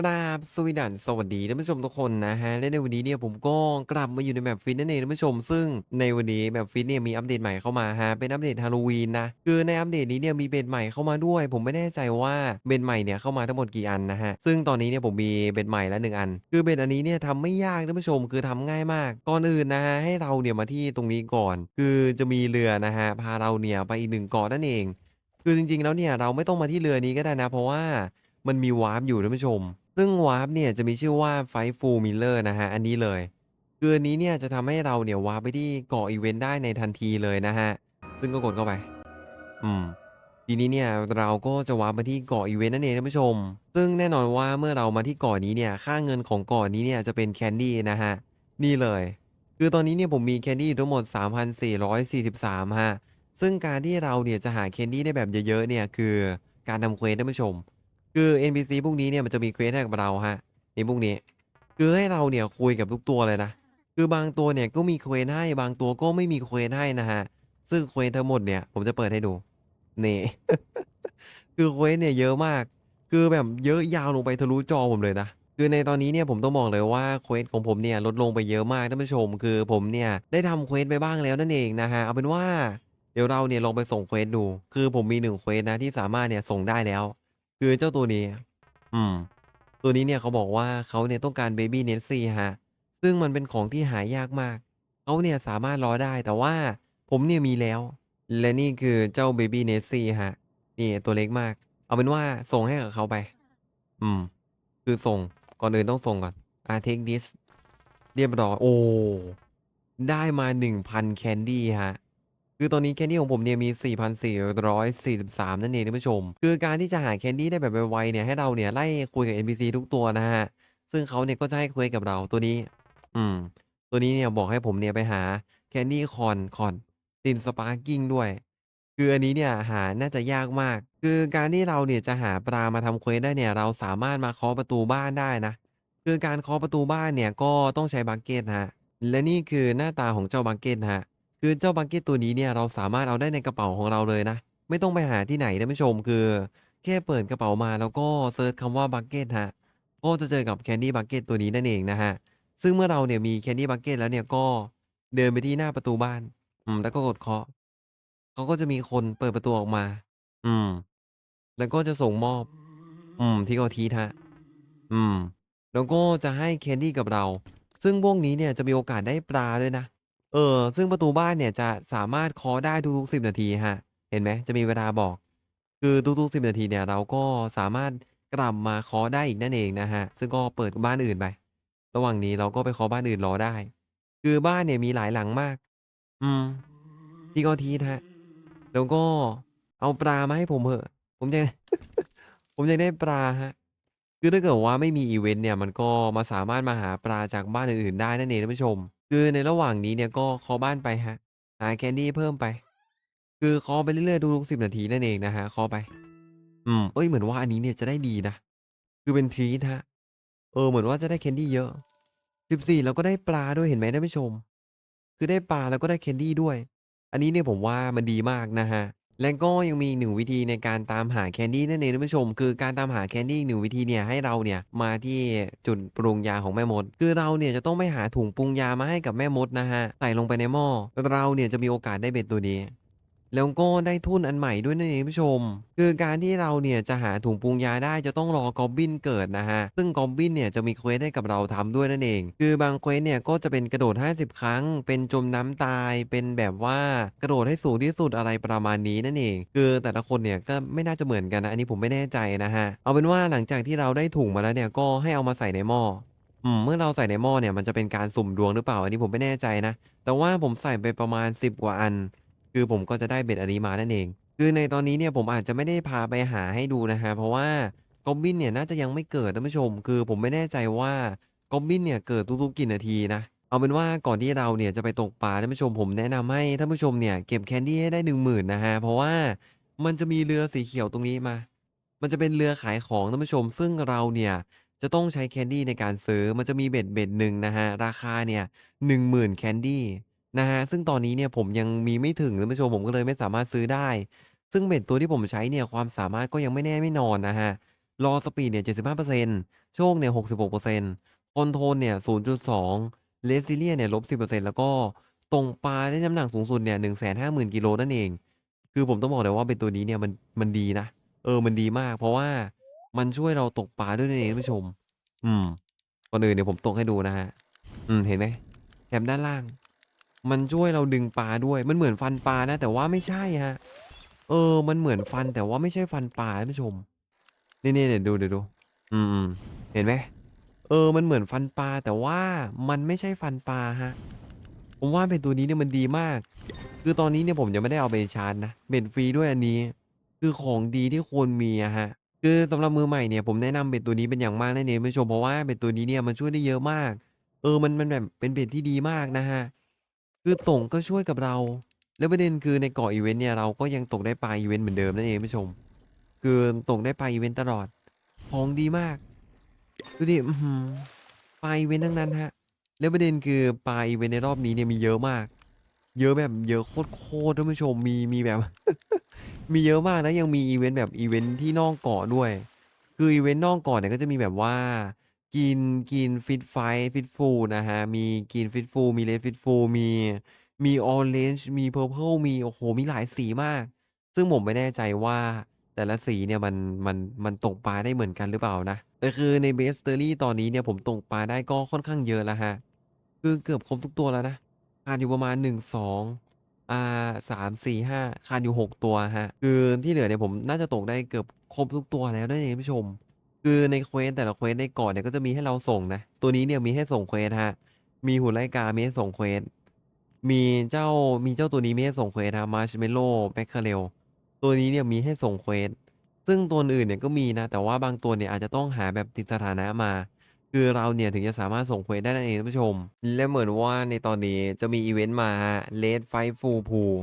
กราบสวีดันสวัสดีท่านผู้ชมทุกคนนะฮะ และในวันนี้เนี่ยผมก็กลับมาอยู่ในแมปฟิตนั่นเองท่านผู้ชม ซึ่งในวันนี้แมปฟิตเนี่ยมีอัปเดตใหม่เข้ามาฮะ เป็นอัปเดตฮาโลวีนนะ คือในอัปเดตนี้เนี่ยมีเบนใหม่เข้ามาด้วย ผมไม่แน่ใจว่าเบนใหม่เนี่ยเข้ามาทั้งหมดกี่อันนะฮะ ซึ่งตอนนี้เนี่ยผมมีเบนใหม่แล้วหนึ่งอัน คือเบนอันนี้เนี่ยทำไม่ยากท่านผู้ชม คือทำง่ายมาก ก่อนอื่นนะฮะให้เราเนี่ยมาที่ตรงนี้ก่อน คือจะมีเรือนะฮะพาเราเนี่ยไปอีกหนึ่งเกาะนั่นเอง คือจริง ๆ แล้วเนี่ยเราไม่ต้องมาที่เรือนี้ก็ได้นะ เพราะว่ามันมีวาร์ปอยู่ท่านผู้ชม ซึ่งวาร์ปเนี่ยจะมีชื่อว่าไฟฟูมิลเลอร์นะฮะ อันนี้เลย คืออันนี้เนี่ยจะทำให้เราเนี่ยวาร์ปไปที่เกาะอีเวนต์ได้ในทันทีเลยนะฮะ ซึ่งก็กดเข้าไป อืม ทีนี้เนี่ยเราก็จะวาร์ปไปที่เกาะอีเวนต์นั่นเองท่านผู้ชม ซึ่งแน่นอนว่าเมื่อเรามาที่เกาะนี้เนี่ย ค่าเงินของเกาะนี้เนี่ยจะเป็นแคนดี้นะฮะ นี่เลย คือตอนนี้เนี่ยผมมีแคนดี้ทั้งหมด 3,443 ฮะ ซึ่งการที่เราเนี่ยจะหาแคนดี้ได้แบบเยอะๆเนี่ยคือการทำเควสท่านผู้ชม คือ NPC พวกนี้เนี่ยมันจะมีเควสให้กับเราฮะในพวกนี้ คือให้เราเนี่ยคุยกับทุกตัวเลยนะ คือบางตัวเนี่ยก็มีเควสให้บางตัวก็ไม่มีเควสให้นะฮะ ซึ่งเควสทั้งหมดเนี่ยผมจะเปิดให้ดู นี่ คือเควสเนี่ยเยอะมาก คือแบบเยอะยาวลงไปทะลุจอผมเลยนะ คือในตอนนี้เนี่ยผมต้องบอกเลยว่าเควสของผมเนี่ยลดลงไปเยอะมากท่านผู้ชม คือผมเนี่ยได้ทำเควสไปบ้างแล้วนั่นเองนะฮะ เอาเป็นว่าเดี๋ยวเราเนี่ยลองไปส่งเควสดู คือผมมีหนึ่งเควสนะที่สามารถเนี่ยส่งได้แล้ว คือเจ้าตัวนี้ อืม ตัวนี้เนี่ยเขาบอกว่าเขาเนี่ยต้องการเบบี้เนสซี่ฮะ ซึ่งมันเป็นของที่หายากมาก เขาเนี่ยสามารถรอได้แต่ว่าผมเนี่ยมีแล้ว และนี่คือเจ้าเบบี้เนสซี่ฮะ นี่ตัวเล็กมาก เอาเป็นว่าส่งให้กับเขาไป อืม คือส่ง ก่อนอื่นต้องส่งก่อน อ่า take this เรียบร้อย โอ้ ได้มา1,000แคนดี้ฮะ คือตอนนี้แคนดี้ของผมเนี่ยมี 4,443 นั่นเองท่านผู้ชม คือการที่จะหาแคนดี้ได้แบบไวๆเนี่ยให้เราเนี่ยไล่คุยกับ NPC ทุกตัวนะฮะ ซึ่งเขาเนี่ยก็จะให้ควสกับเราตัวนี้ อืม ตัวนี้เนี่ยบอกให้ผมเนี่ยไปหาแคนดี้คอนคอนตินสปาร์กิ้งด้วย คืออันนี้เนี่ยหาน่าจะยากมาก คือการที่เราเนี่ยจะหาปลามาทำเควสได้เนี่ยเราสามารถมาเคาะประตูบ้านได้นะ คือการเคาะประตูบ้านเนี่ยก็ต้องใช้บักเก็ตฮะ และนี่คือหน้าตาของเจ้าบักเก็ตฮะ คือเจ้าบักเก็ตตัวนี้เนี่ยเราสามารถเอาได้ในกระเป๋าของเราเลยนะ ไม่ต้องไปหาที่ไหนท่านผู้ชมคือแค่เปิดกระเป๋ามาแล้วก็เซิร์ชคำว่าบักเก็ตฮะก็จะเจอกับแคนดี้บักเก็ตตัวนี้นั่นเองนะฮะซึ่งเมื่อเราเนี่ยมีแคนดี้บักเก็ตแล้วเนี่ยก็เดินไปที่หน้าประตูบ้าน อืม แล้วก็กดเคาะเขาก็จะมีคนเปิดประตูออกมา อืม แล้วก็จะส่งมอบ อืม ที่เขาทีฮะอืม แล้วก็จะให้แคนดี้กับเรา ซึ่งพวกนี้เนี่ยจะมีโอกาสได้ปลาด้วยนะ เออ ซึ่งประตูบ้านเนี่ยจะสามารถเคาะได้ทุกๆ10นาทีฮะ เห็นไหมจะมีเวลาบอก คือทุกๆ10นาทีเนี่ยเราก็สามารถกลับมาเคาะได้อีกนั่นเองนะฮะ ซึ่งก็เปิดบ้านอื่นไประหว่างนี้เราก็ไปเคาะบ้านอื่นรอได้ คือบ้านเนี่ยมีหลายหลังมาก อืมพี่ก็ทีฮะ แล้วก็เอาปลามาให้ผมเถอะ ผมจะผมอยากได้ปลาฮะ คือถ้าเกิดว่าไม่มีอีเวนต์เนี่ย มันก็มาสามารถมาหาปลาจากบ้านอื่นๆได้นั่นเองท่านผู้ชม คือในระหว่างนี้เนี่ยก็เคาะบ้านไปฮะหาแคนดี้เพิ่มไป คือเคาะไปเรื่อยๆทุกๆ10นาทีนั่นเองนะฮะเคาะไป อืม เอ้ย เหมือนว่าอันนี้เนี่ยจะได้ดีนะ คือเป็นทรีตฮะ เออ เหมือนว่าจะได้แคนดี้เยอะ14แล้วก็ได้ปลาด้วยเห็นไหมท่านผู้ชม คือได้ปลาแล้วก็ได้แคนดี้ด้วย อันนี้เนี่ยผมว่ามันดีมากนะฮะ และก็ยังมีหนึ่งวิธีในการตามหาแคนดี้นั่นเองท่านผู้ชม คือการตามหาแคนดี้หนึ่งวิธีเนี่ยให้เราเนี่ยมาที่จุดปรุงยาของแม่มด คือเราเนี่ยจะต้องไปหาถุงปรุงยามาให้กับแม่มดนะฮะใส่ลงไปในหม้อเราเนี่ยจะมีโอกาสได้เบ็ดตัวนี้ แล้วก็ได้ทุนอันใหม่ด้วยนั่นเองผู้ชม คือการที่เราเนี่ยจะหาถุงปรุงยาได้จะต้องรอกอบบินเกิดนะฮะ ซึ่งกอบบินเนี่ยจะมีเควสให้กับเราทำด้วยนั่นเอง คือบางเควสเนี่ยก็จะเป็นกระโดด 50 ครั้ง เป็นจมน้ำตาย เป็นแบบว่ากระโดดให้สูงที่สุดอะไรประมาณนี้นั่นเอง คือแต่ละคนเนี่ยก็ไม่น่าจะเหมือนกันนะ อันนี้ผมไม่แน่ใจนะฮะ เอาเป็นว่าหลังจากที่เราได้ถุงมาแล้วเนี่ยก็ให้เอามาใส่ในหม้ออืมเมื่อเราใส่ในหม้อเนี่ยมันจะเป็นการสุ่มดวงหรือเปล่า อันนี้ผมไม่แน่ใจนะ แต่ว่าผมใส่ไปประมาณ 10 กว่าอัน คือผมก็จะได้เบ็ดอันนี้มานั่นเอง คือในตอนนี้เนี่ยผมอาจจะไม่ได้พาไปหาให้ดูนะฮะเพราะว่ากอบบินเนี่ยน่าจะยังไม่เกิดท่านผู้ชม คือผมไม่แน่ใจว่ากอบบินเนี่ยเกิดทุกๆกี่นาทีนะเอาเป็นว่าก่อนที่เราเนี่ยจะไปตกปลาท่านผู้ชมผมแนะนำให้ท่านผู้ชมเนี่ยเก็บแคนดี้ให้ได้10,000นนะฮะเพราะว่ามันจะมีเรือสีเขียวตรงนี้มา มันจะเป็นเรือขายของท่านผู้ชม ซึ่งเราเนี่ยจะต้องใช้แคนดี้ในการซื้อมันจะมีเบ็ดเบ็ดหนึ่งนะฮะราคาเนี่ย10,000แคนดี้ นะฮะซึ่งตอนนี้เนี่ยผมยังมีไม่ถึงท่านผู้ชม ผมก็เลยไม่สามารถซื้อได้ ซึ่งเบ็ดตัวที่ผมใช้เนี่ยความสามารถก็ยังไม่แน่ไม่นอนนะฮะรอสปีดเนี่ย 75%โชคเนี่ย 66%คอนโทรเนี่ย 0.2 Resilient เนี่ย -10% แล้วก็ตรงปลาได้น้ำหนักสูงสุดเนี่ย 150,000 กิโลนั่นเอง คือผมต้องบอกเลยว่าเบ็ดตัวนี้เนี่ยมัน มันดีนะ เออ มันดีมาก เพราะว่ามันช่วยเราตกปลาด้วยนั่นเองท่านผู้ชม อืม ก่อนอื่นเดี๋ยวผมตกให้ดูนะครับอืม เห็นไหมแถบด้านล่าง มันช่วยเราดึงปลาด้วย มันเหมือนฟันปลานะ แต่ว่าไม่ใช่ครับเออ มันเหมือนฟันแต่ว่าไม่ใช่ฟันปลาท่านผู้ชม นี่ๆเดี๋ยวดูเดี๋ยวดู อืมเห็นไหมเออ มันเหมือนฟันปลาแต่ว่ามันไม่ใช่ฟันปลาครับผมว่าเบ็ดตัวนี้เนี่ยมันดีมาก คือตอนนี้เนี่ยผมยังไม่ได้เอาไปชาร์จนะเบ็ดฟรีด้วยอันนี้ คือของดีที่ควรมีอะครับคือสำหรับมือใหม่เนี่ยผมแนะนำเบ็ดตัวนี้เป็นอย่างมากนั่นเองท่านผู้ชมเพราะว่าเบ็ดตัวนี้เนี่ยมันช่วยได้เยอะมาก เออ มันมันแบบเป็นเบ็ดที่ดีมากนะครับ คือตกก็ช่วยกับเรา แล้วประเด็นคือในเกาะอิเวนต์เนี่ยเราก็ยังตกได้ปลาอิเวนต์เหมือนเดิมนั่นเองผู้ชม คือตกได้ปลาอิเวนต์ตลอด ของดีมาก ดูดิอื้อฮือปลาอีเวนต์ทั้งนั้นครับแล้วประเด็นคือปลาอีเวนต์ในรอบนี้เนี่ยมีเยอะมาก เยอะแบบเยอะโคตรๆท่านผู้ชม มีมีแบบ มีเยอะมากนะยังมีอีเวนต์แบบอีเวนต์ที่นอกเกาะด้วย คืออีเวนต์นอกเกาะเนี่ยก็จะมีแบบว่า กินกิน Fit Fight Fit Full นะครับมีกิน Fit Full มี Red Fit Full มีมี Orange มี Purple มี โอ้โฮมีหลายสีมาก ซึ่งผมไม่แน่ใจว่าแต่ละสีเนี่ยมันมันมันตกปลาได้เหมือนกันหรือเปล่านะ แต่คือใน Bestiary ตอนนี้เนี่ยผมตกปลาได้ก็ค่อนข้างเยอะแล้วครับคือเกือบครบทุกตัวแล้วนะขาดอยู่ประมาณ 1 2อ่า3 4 5ขาดอยู่ 6 ตัวครับคือที่เหลือเนี่ยผมน่าจะตกได้เกือบครบทุกตัวแล้วนั่นเองท่านผู้ชม คือในเควสแต่ละเควสในเกาะเนี่ยก็จะมีให้เราส่งนะ ตัวนี้เนี่ยมีให้ส่งเควสครับมีหุ่นไล่กา มีให้ส่งเควส มีเจ้า มีเจ้าตัวนี้มีให้ส่งเควสครับ Marshmallow Mackerel ตัวนี้เนี่ยมีให้ส่งเควส ซึ่งตัวอื่นเนี่ยก็มีนะ แต่ว่าบางตัวเนี่ยอาจจะต้องหาแบบติดสถานะมา คือเราเนี่ยถึงจะสามารถส่งเควสได้นั่นเองท่านผู้ชม และเหมือนว่าในตอนนี้จะมีอีเวนต์มาครับ Red Fight Full Pool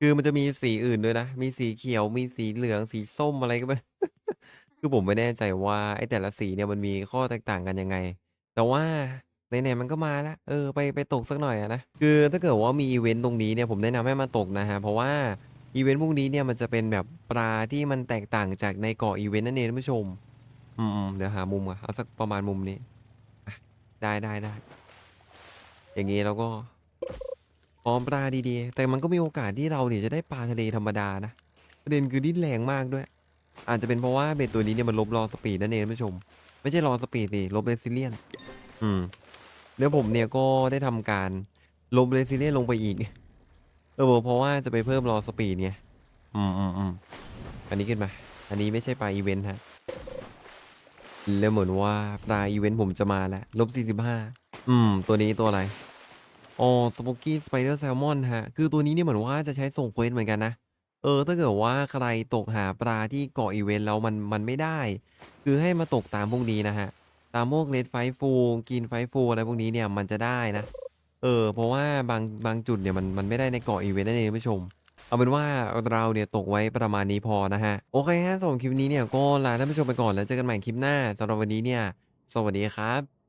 คือมันจะมีสีอื่นด้วยนะ มีสีเขียว มีสีเหลือง สีส้มอะไรก็ไม่ คือผมไม่แน่ใจว่า ไอ้แต่ละสีเนี่ยมันมีข้อแตกต่างกันยังไง แต่ว่าไหน ๆ มันก็มาแล้ว เออ ไป ไปตกสักหน่อยอะนะ คือถ้าเกิดว่ามีอีเวนต์ตรงนี้เนี่ย ผมแนะนำให้มาตกนะครับเพราะว่าอีเวนต์พวกนี้เนี่ยมันจะเป็นแบบปลาที่มันแตกต่างจากในเกาะอีเวนต์นั่นเองท่านผู้ชม อืมๆเดี๋ยวหามุมก่อนเอาสักประมาณมุมนี้อะได้ๆๆอย่างงี้เราก็พร้อมปลาดีๆ แต่มันก็มีโอกาสที่เราเนี่ยจะได้ปลาทะเลธรรมดานะ ประเด็นคือดิ้นแรงมากด้วย อาจจะเป็นเพราะว่าเบ็ดตัวนี้เนี่ยมันลบ Raw Speed นั่นเองท่านผู้ชม ไม่ใช่ Raw Speed สิลบ Resilient อืมแล้วผมเนี่ยก็ได้ทำการลบ Resilient ลงไปอีกเออเพราะว่าจะไปเพิ่ม Raw Speed ไงอืมๆๆอันนี้ขึ้นมา อันนี้ไม่ใช่ปลาอีเวนต์ครับแล้วเหมือนว่าปลาอีเวนต์ผมจะมาแล้ว -45 อืม ตัวนี้ตัวอะไรอ๋อ Smoky Spider Salmon ครับคือตัวนี้เนี่ยเหมือนว่าจะใช้ส่งเควสเหมือนกันนะ เออ ถ้าเกิดว่าใครตกหาปลาที่เกาะอีเวนต์แล้วมัน มันไม่ได้ คือให้มาตกตามพวกนี้นะครับ ตามพวก Red Fight Full กิน Fight Full อะไรพวกนี้เนี่ยมันจะได้นะ เออ เพราะว่าบางบางจุดเนี่ยมันมันไม่ได้ในเกาะอีเวนต์นั่นเองผู้ชม เอาเป็นว่าเราเนี่ยตกไว้ประมาณนี้พอนะครับโอเคครับสำหรับคลิปนี้เนี่ยก็ลาท่านผู้ชมไปก่อนแล้วเจอกันใหม่คลิปหน้าสำหรับวันนี้เนี่ย สวัสดีครับ